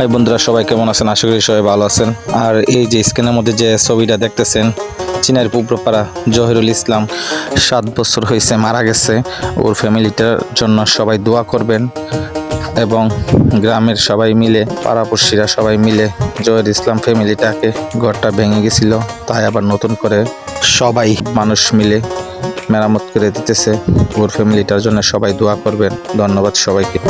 High বন্ধুরা, সবাই কেমন আছেন? আশা করি সবাই ভালো আছেন। আর এই যে স্ক্রিনের মধ্যে যে ছবিটা দেখতেছেন, চীনের পুব্রপাড়া জহিরুল ইসলাম, সাত বছর হয়েছে, মারা গেছে। ওর ফ্যামিলিটার জন্য সবাই দোয়া করবেন এবং গ্রামের সবাই মিলে, পাড়াপড়শিরা সবাই মিলে জহির ইসলাম ফ্যামিলিটাকে ঘরটা ভেঙে গেছিল। তাই আবার নতুন করে সবাই মানুষ মিলে মেরামত করে দিতেছে। ওর ফ্যামিলিটার জন্য সবাই দোয়া করবেন। ধন্যবাদ সবাইকে।